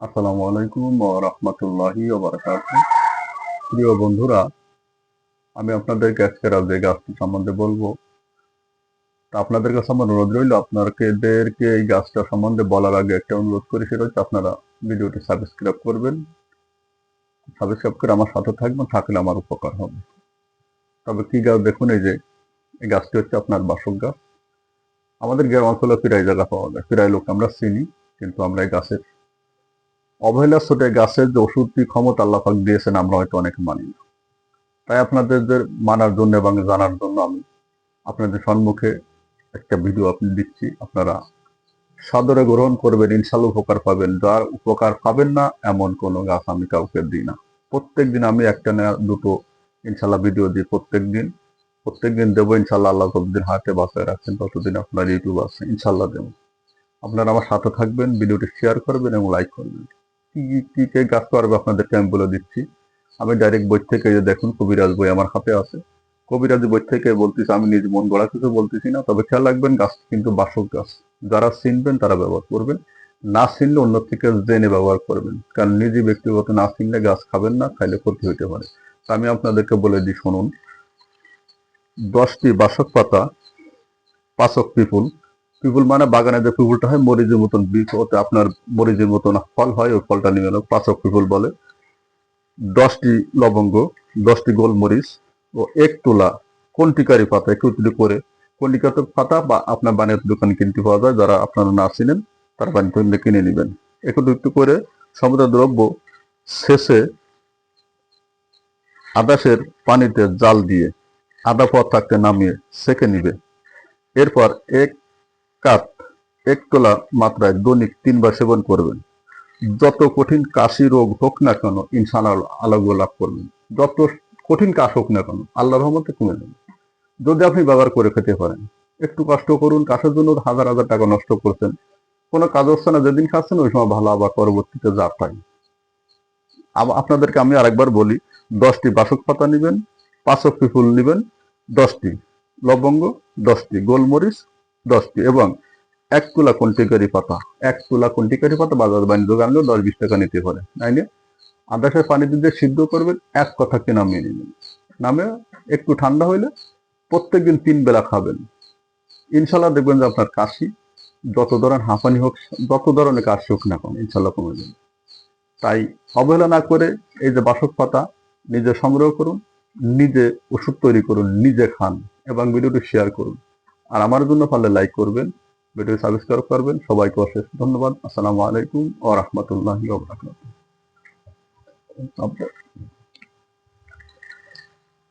আসসালামু আলাইকুম রাহমাতুল্লাহি প্রিয় বন্ধুরা, আমি আপনাদেরকে আজকে যে গাছটি সম্বন্ধে বলব, তা আপনাদের কাছে আমার অনুরোধ রইল, আপনাদেরকে এই গাছটা সম্বন্ধে বলার আগে একটা অনুরোধ করি, সেটা হচ্ছে আপনারা ভিডিওটি সাবস্ক্রাইব করবেন। সাবস্ক্রাইব করে আমার সাথে থাকবেন, থাকলে আমার উপকার হবে। তবে কি গাছ, দেখুন এই যে, এই গাছটি হচ্ছে আপনার বাসক গাছ। আমাদের গ্রাম অঞ্চলে প্রায় জায়গা পাওয়া যায়, প্রায় লোক আমরা চিনি, কিন্তু আমরা এই গাছের অবহেলা ছোটে গাছের যে ওষুধটি ক্ষমতা আল্লাপাক দিয়েছেন, আমরা হয়তো অনেক মানি না। তাই আপনাদের মানার জন্য এবং জানার জন্য আমি আপনাদের সম্মুখে একটা ভিডিও আপনি দিচ্ছি। আপনারা সাদরে গ্রহণ করবেন ইনশাল্লাহ উপকার পাবেন। যার উপকার পাবেন না, এমন কোনো গাছ আমি কাউকে দিই না। প্রত্যেক দিন আমি একটা না দুটো ইনশাল্লাহ ভিডিও দিই প্রত্যেক দিন প্রত্যেক দিন দেবো ইনশাল্লাহ আল্লাহ যতদিন হাতে বাঁচায় রাখছেন, ততদিন আপনার ইউটিউব আছে। ইনশাল্লাহ দেবো। আপনারা আমার সাথে থাকবেন, ভিডিওটি শেয়ার করবেন এবং লাইক করবেন। কি কি, কে গাছ করবে আপনাদেরকে আমি বলে দিচ্ছি। আমি ডাইরেক্ট বই থেকে দেখুন কবিরাজ বই আমার হাতে আছে। কবিরাজ বই থেকে বলতেছি, আমি নিজ মন গড়া কিছু বলতেছি না, তবে খেয়াল রাখবেন গাছ কিন্তু বাসক গাছ। যারা চিনবেন তারা ব্যবহার করবেন, না চিনলে অন্য থেকে জেনে ব্যবহার করবেন। কারণ নিজে ব্যক্তিগত না চিনলে গাছ খাবেন না, খাইলে ক্ষতি হইতে পারে। আমি আপনাদেরকে বলে দিই, শুনুন। দশটি বাসক পাতা, পাচক পিপুল পিপুল মানে বাগানে যে পিপুলটা হয়, মরিচের মতন বীজ, ওতে আপনার মরিচের মতন ফল হয়, ওই ফলটা নিয়ে এলো পাচক পিপুল বলে। দশটি লবঙ্গ, দশটি গোলমরিচ ও এক তোলা কন্টিকারি পাতা একত্রিত করে কন্টিকাত পাতা বা আপনার বানের দোকানে কিনতে পাওয়া যায়, যারা আপনারা না চিনেন, তারা বাণিজ্য কিনে নেবেন। একত্রিত করে সমুদ্র দ্রব্য শেষে আদাসের পানিতে জাল দিয়ে আদা পথ থাকতে নামিয়ে সেকে নিবে। এরপর এক কাপ এক তোলা মাত্রায় দৈনিক তিনবার সেবন করবেন। যত কঠিন কাশি রোগ হোক না কেন ইনসান আলোগ্য লাভ করবেন। যত কঠিন কাশ হোক না কেন আল্লাহ রহমতে কমে যাবে। যদি আপনি ব্যবহার করে খেতে পারেন, একটু কষ্ট করুন, কাশের জন্য হাজার হাজার টাকা নষ্ট করছেন, কোনো কাজ হচ্ছে না যেদিন খাচ্ছেন, ওই সময় ভালো আবার পরবর্তীতে যা পাই আপনাদেরকে আমি আরেকবার বলি, দশটি বাসক পাতা নেবেন পাঁচক ফুল নেবেন, দশটি লবঙ্গ, দশটি গোলমরিচ দশটি এবং এক তুলা কন্টিকারি পাতা। এক তুলা কন্টিকারি পাতা বাজার বাণিজ্য আনলেও দশ বিশ টাকা নিতে পারে তাইলে আদাসের পানি দিয়ে সিদ্ধ করবেন, এক কথা কথাকে নামিয়ে নেবেন? নামে একটু ঠান্ডা হইলে প্রত্যেকদিন তিন বেলা খাবেন। ইনশাল্লাহ দেখবেন যে আপনার কাশি, যত ধরনের হাঁপানি হোক, যত ধরনের কাশি হোক না কেন, ইনশাল্লাহ কমে যাবে। তাই অবহেলা না করে এই যে বাসক পাতা নিজে সংগ্রহ করুন, নিজে ওষুধ তৈরি করুন, নিজে খান এবং ভিডিওটি শেয়ার করুন। আর আমার জন্য পারলে লাইক করবেন ভিডিও সাবস্ক্রাইব করবেন, সবাইকে অশেষ ধন্যবাদ, আসসালামু আলাইকুম ও রহমতুল্লাহ